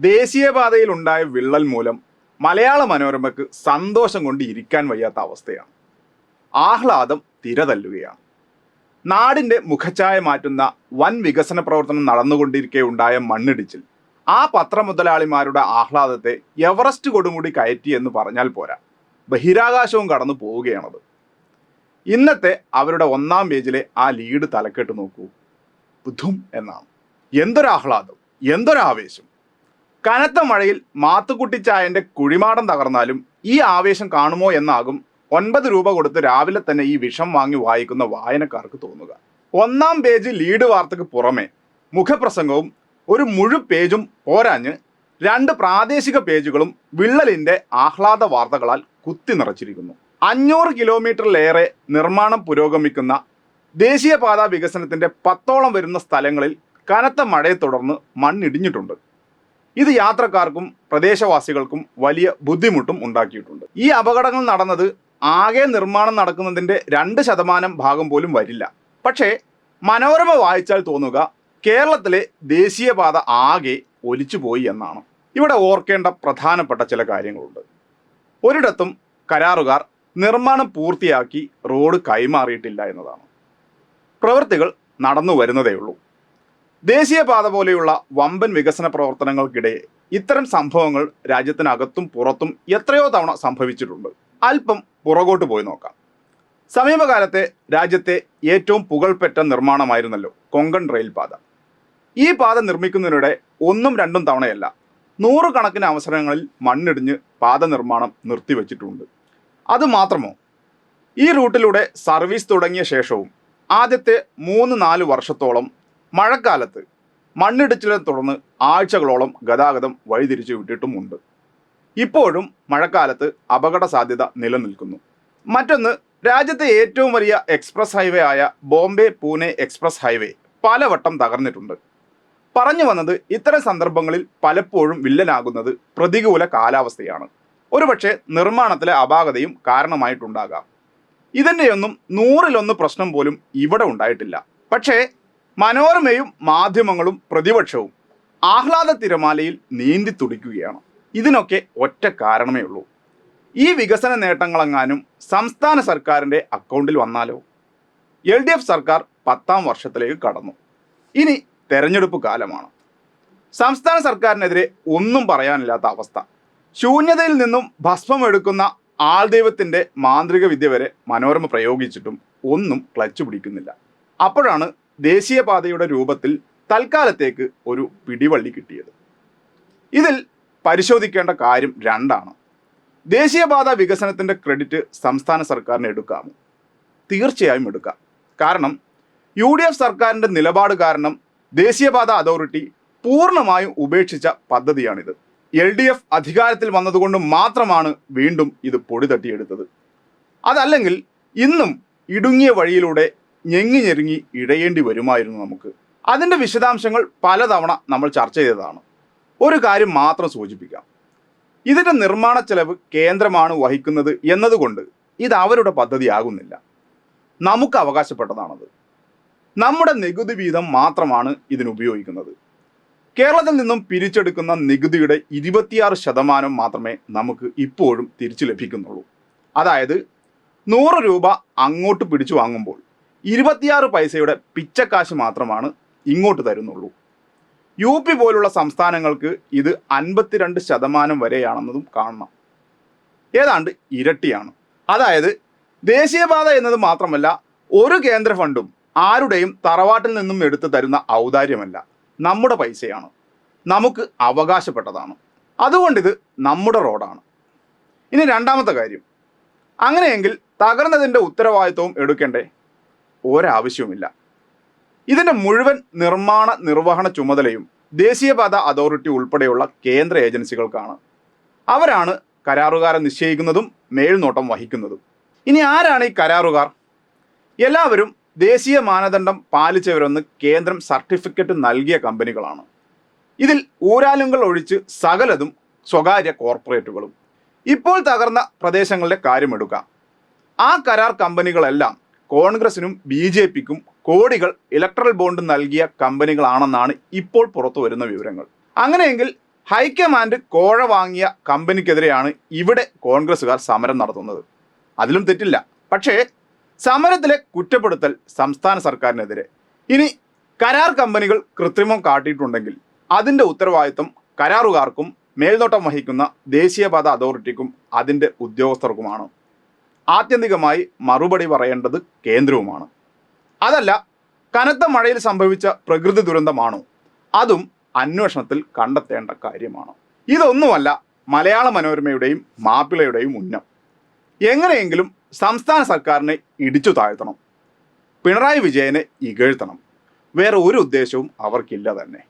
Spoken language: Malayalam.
ദേശീയപാതയിൽ ഉണ്ടായ വിള്ളൽ മൂലം മലയാള മനോരമയ്ക്ക് സന്തോഷം കൊണ്ട് ഇരിക്കാൻ വയ്യാത്ത അവസ്ഥയാണ്. ആഹ്ലാദം തിരതല്ലുകയാണ്. നാടിന്റെ മുഖഛായ മാറ്റുന്ന വൻ വികസന പ്രവർത്തനം നടന്നുകൊണ്ടിരിക്കെ ഉണ്ടായ മണ്ണിടിച്ചിൽ. ആ പത്രമുതലാളിമാരുടെ ആഹ്ലാദത്തെ എവറസ്റ്റ് കൊടുമുടി കയറ്റി എന്ന് പറഞ്ഞാൽ പോരാ. ബഹിരാകാശവും കടന്നു പോവുകയാണത്. ഇന്നത്തെ അവരുടെ ഒന്നാം പേജിലെ ആ ലീഡ് തലക്കെട്ട് നോക്കൂ. ബുദ്ധും എന്നാണ്. എന്തൊരാഹ്ലാദം എന്തൊരാവേശം. കനത്ത മഴയിൽ മാത്തുക്കുട്ടിച്ചായന്റെ കുഴിമാടം തകർന്നാലും ഈ ആവേശം കാണുമോ എന്നാകും ഒൻപത് രൂപ കൊടുത്ത് രാവിലെ തന്നെ ഈ വിഷം വാങ്ങി വായിക്കുന്ന വായനക്കാർക്ക് തോന്നുക. ഒന്നാം പേജ് ലീഡ് വാർത്തക്ക് പുറമെ മുഖപ്രസംഗവും ഒരു മുഴു പേജും പോരാഞ്ഞ് രണ്ട് പ്രാദേശിക പേജുകളും വിള്ളലിന്റെ ആഹ്ലാദ വാർത്തകളാൽ കുത്തി നിറച്ചിരിക്കുന്നു. അഞ്ഞൂറ് കിലോമീറ്ററിലേറെ നിർമ്മാണം പുരോഗമിക്കുന്ന ദേശീയപാത വികസനത്തിന്റെ പത്തോളം വരുന്ന സ്ഥലങ്ങളിൽ കനത്ത മഴയെ തുടർന്ന് മണ്ണിടിഞ്ഞിട്ടുണ്ട്. ഇത് യാത്രക്കാർക്കും പ്രദേശവാസികൾക്കും വലിയ ബുദ്ധിമുട്ടും ഉണ്ടാക്കിയിട്ടുണ്ട്. ഈ അപകടങ്ങൾ നടന്നത് ആകെ നിർമ്മാണം നടക്കുന്നതിന്റെ രണ്ട് ശതമാനം ഭാഗം പോലും വരില്ല. പക്ഷേ മനോരമ വായിച്ചാൽ തോന്നുക കേരളത്തിലെ ദേശീയപാത ആകെ ഒലിച്ചുപോയി എന്നാണ്. ഇവിടെ ഓർക്കേണ്ട പ്രധാനപ്പെട്ട ചില കാര്യങ്ങളുണ്ട്. ഒരിടത്തും കരാറുകാർ നിർമ്മാണം പൂർത്തിയാക്കി റോഡ് കൈമാറിയിട്ടില്ല എന്നതാണ്. പ്രവൃത്തികൾ നടന്നു വരുന്നതേയുള്ളൂ. ദേശീയപാത പോലെയുള്ള വമ്പൻ വികസന പ്രവർത്തനങ്ങൾക്കിടെ ഇത്തരം സംഭവങ്ങൾ രാജ്യത്തിനകത്തും പുറത്തും എത്രയോ തവണ സംഭവിച്ചിട്ടുണ്ട്. അല്പം പുറകോട്ട് പോയി നോക്കാം. സമീപകാലത്തെ രാജ്യത്തെ ഏറ്റവും പുകൾപെറ്റ നിർമ്മാണമായിരുന്നല്ലോ കൊങ്കൺ റെയിൽപാത. ഈ പാത നിർമ്മിക്കുന്നതിനിടെ ഒന്നും രണ്ടും തവണയല്ല നൂറുകണക്കിന് അവസരങ്ങളിൽ മണ്ണിടിഞ്ഞ് പാത നിർമ്മാണം നിർത്തിവെച്ചിട്ടുണ്ട്. അതുമാത്രമോ ഈ റൂട്ടിലൂടെ സർവീസ് തുടങ്ങിയ ശേഷവും ആദ്യത്തെ മൂന്ന് നാല് വർഷത്തോളം മഴക്കാലത്ത് മണ്ണിടിച്ചിലിനെ തുടർന്ന് ആഴ്ചകളോളം ഗതാഗതം വഴിതിരിച്ചു വിട്ടിട്ടുമുണ്ട്. ഇപ്പോഴും മഴക്കാലത്ത് അപകട സാധ്യത നിലനിൽക്കുന്നു. മറ്റൊന്ന് രാജ്യത്തെ ഏറ്റവും വലിയ എക്സ്പ്രസ് ഹൈവേ ആയ ബോംബെ പൂനെ എക്സ്പ്രസ് ഹൈവേ പലവട്ടം തകർന്നിട്ടുണ്ട്. പറഞ്ഞു വന്നത് ഇത്തരം സന്ദർഭങ്ങളിൽ പലപ്പോഴും വില്ലനാകുന്നത് പ്രതികൂല കാലാവസ്ഥയാണ്. ഒരുപക്ഷെ നിർമ്മാണത്തിലെ അപാകതയും കാരണമായിട്ടുണ്ടാകാം. ഇതിന്റെയൊന്നും നൂറിലൊന്ന് പ്രശ്നം പോലും ഇവിടെ ഉണ്ടായിട്ടില്ല. പക്ഷേ മനോരമയും മാധ്യമങ്ങളും പ്രതിപക്ഷവും ആഹ്ലാദ തിരമാലയിൽ നീന്തി തുടിക്കുകയാണ്. ഇതിനൊക്കെ ഒറ്റ കാരണമേ ഉള്ളൂ. ഈ വികസന നേട്ടങ്ങളെങ്ങാനും സംസ്ഥാന സർക്കാരിന്റെ അക്കൗണ്ടിൽ വന്നാലോ? എൽ ഡി എഫ് സർക്കാർ പത്താം വർഷത്തിലേക്ക് കടന്നു. ഇനി തെരഞ്ഞെടുപ്പ് കാലമാണ്. സംസ്ഥാന സർക്കാരിനെതിരെ ഒന്നും പറയാനില്ലാത്ത അവസ്ഥ. ശൂന്യതയിൽ നിന്നും ഭസ്മം എടുക്കുന്ന ആൾദൈവത്തിന്റെ മാന്ത്രിക വിദ്യ വരെ മനോരമ പ്രയോഗിച്ചിട്ടും ഒന്നും ക്ലച്ച് പിടിക്കുന്നില്ല. അപ്പോഴാണ് ദേശീയപാതയുടെ രൂപത്തിൽ തൽക്കാലത്തേക്ക് ഒരു പിടിവള്ളി കിട്ടിയത്. ഇതിൽ പരിശോധിക്കേണ്ട കാര്യം രണ്ടാണ്. ദേശീയപാത വികസനത്തിന്റെ ക്രെഡിറ്റ് സംസ്ഥാന സർക്കാരിന് എടുക്കാമോ? തീർച്ചയായും എടുക്കാം. കാരണം യു ഡി എഫ് സർക്കാരിന്റെ നിലപാട് കാരണം ദേശീയപാത അതോറിറ്റി പൂർണമായും ഉപേക്ഷിച്ച പദ്ധതിയാണിത്. എൽ ഡി എഫ് അധികാരത്തിൽ വന്നതുകൊണ്ട് മാത്രമാണ് വീണ്ടും ഇത് പൊടിതട്ടിയെടുത്തത്. അതല്ലെങ്കിൽ ഇന്നും ഇടുങ്ങിയ വഴിയിലൂടെ ഞെങ്ങി ഞെരുങ്ങി ഇടയേണ്ടി വരുമായിരുന്നു നമുക്ക്. അതിന്റെ വിശദാംശങ്ങൾ പലതവണ നമ്മൾ ചർച്ച ചെയ്തതാണ്. ഒരു കാര്യം മാത്രം സൂചിപ്പിക്കാം. ഇതിന്റെ നിർമ്മാണ ചെലവ് കേന്ദ്രമാണ് വഹിക്കുന്നത് എന്നതുകൊണ്ട് ഇത് അവരുടെ പദ്ധതിയാകുന്നില്ല. നമുക്ക് അവകാശപ്പെട്ടതാണത്. നമ്മുടെ നികുതി വീതം മാത്രമാണ് ഇതിനുപയോഗിക്കുന്നത് കേരളത്തിൽ നിന്നും പിരിച്ചെടുക്കുന്ന നികുതിയുടെ ഇരുപത്തിയാറ് ശതമാനം മാത്രമേ നമുക്ക് ഇപ്പോഴും തിരിച്ചു ലഭിക്കുന്നുള്ളൂ. അതായത് നൂറ് രൂപ അങ്ങോട്ട് പിടിച്ചു വാങ്ങുമ്പോൾ ഇരുപത്തിയാറ് പൈസയുടെ പിച്ചക്കാശ് മാത്രമാണ് ഇങ്ങോട്ട് തരുന്നുള്ളൂ. യു പി പോലുള്ള സംസ്ഥാനങ്ങൾക്ക് ഇത് അൻപത്തിരണ്ട് ശതമാനം വരെയാണെന്നതും കാണണം. ഏതാണ്ട് ഇരട്ടിയാണ്. അതായത് ദേശീയപാത എന്നത് മാത്രമല്ല ഒരു കേന്ദ്ര ഫണ്ടും ആരുടെയും തറവാട്ടിൽ നിന്നും എടുത്തു തരുന്ന ഔദാര്യമല്ല നമ്മുടെ പൈസയാണ്. നമുക്ക് അവകാശപ്പെട്ടതാണ്. അതുകൊണ്ടിത് നമ്മുടെ റോഡാണ്. ഇനി രണ്ടാമത്തെ കാര്യം. അങ്ങനെയെങ്കിൽ തകർന്നതിന്റെ ഉത്തരവാദിത്വവും എടുക്കേണ്ടേ? ഒരാവശ്യവുമില്ല. ഇതിന്റെ മുഴുവൻ നിർമ്മാണ നിർവഹണ ചുമതലയും ദേശീയപാത അതോറിറ്റി ഉൾപ്പെടെയുള്ള കേന്ദ്ര ഏജൻസികൾക്കാണ്. അവരാണ് കരാറുകാരെ നിശ്ചയിക്കുന്നതും മേൽനോട്ടം വഹിക്കുന്നതും. ഇനി ആരാണ് ഈ കരാറുകാർ? എല്ലാവരും ദേശീയ മാനദണ്ഡം പാലിച്ചവരെന്ന് കേന്ദ്രം സർട്ടിഫിക്കറ്റ് നൽകിയ കമ്പനികളാണ്. ഇതിൽ ഊരാലുങ്കൾ ഒഴിച്ച് സകലതും സ്വകാര്യ കോർപ്പറേറ്റുകളും. ഇപ്പോൾ തകർന്ന പ്രദേശങ്ങളുടെ കാര്യമെടുക്കാം ആ കരാർ കമ്പനികളെല്ലാം കോൺഗ്രസിനും ബി ജെ പിക്കും കോടികൾ ഇലക്ട്രൽ ബോണ്ട് നൽകിയ കമ്പനികളാണെന്നാണ് ഇപ്പോൾ പുറത്തു വരുന്ന വിവരങ്ങൾ. അങ്ങനെയെങ്കിൽ ഹൈക്കമാൻഡ് കോഴ വാങ്ങിയ കമ്പനിക്കെതിരെയാണ് ഇവിടെ കോൺഗ്രസ്സുകാർ സമരം നടത്തുന്നത്. അതിലും തെറ്റില്ല. പക്ഷേ സമരത്തിലെ കുറ്റപ്പെടുത്തൽ സംസ്ഥാന സർക്കാരിനെതിരെ. ഇനി കരാർ കമ്പനികൾ കൃത്രിമം കാട്ടിയിട്ടുണ്ടെങ്കിൽ അതിന്റെ ഉത്തരവാദിത്വം കരാറുകാർക്കും മേൽനോട്ടം വഹിക്കുന്ന ദേശീയപാത അതോറിറ്റിക്കും അതിന്റെ ഉദ്യോഗസ്ഥർക്കുമാണ്. ആത്യന്തികമായി മറുപടി പറയേണ്ടത് കേന്ദ്രവുമാണ്. അതല്ല കനത്ത മഴയിൽ സംഭവിച്ച പ്രകൃതി ദുരന്തമാണോ? അതും അന്വേഷണത്തിൽ കണ്ടെത്തേണ്ട കാര്യമാണ്? ഇതൊന്നുമല്ല മലയാള മനോരമയുടെയും മാപ്പിളയുടെയും ഉന്നം. എങ്ങനെയെങ്കിലും സംസ്ഥാന സർക്കാരിനെ ഇടിച്ചു താഴ്ത്തണം. പിണറായി വിജയനെ ഇകഴ്ത്തണം. വേറെ ഒരു ഉദ്ദേശവും അവർക്കില്ല തന്നെ.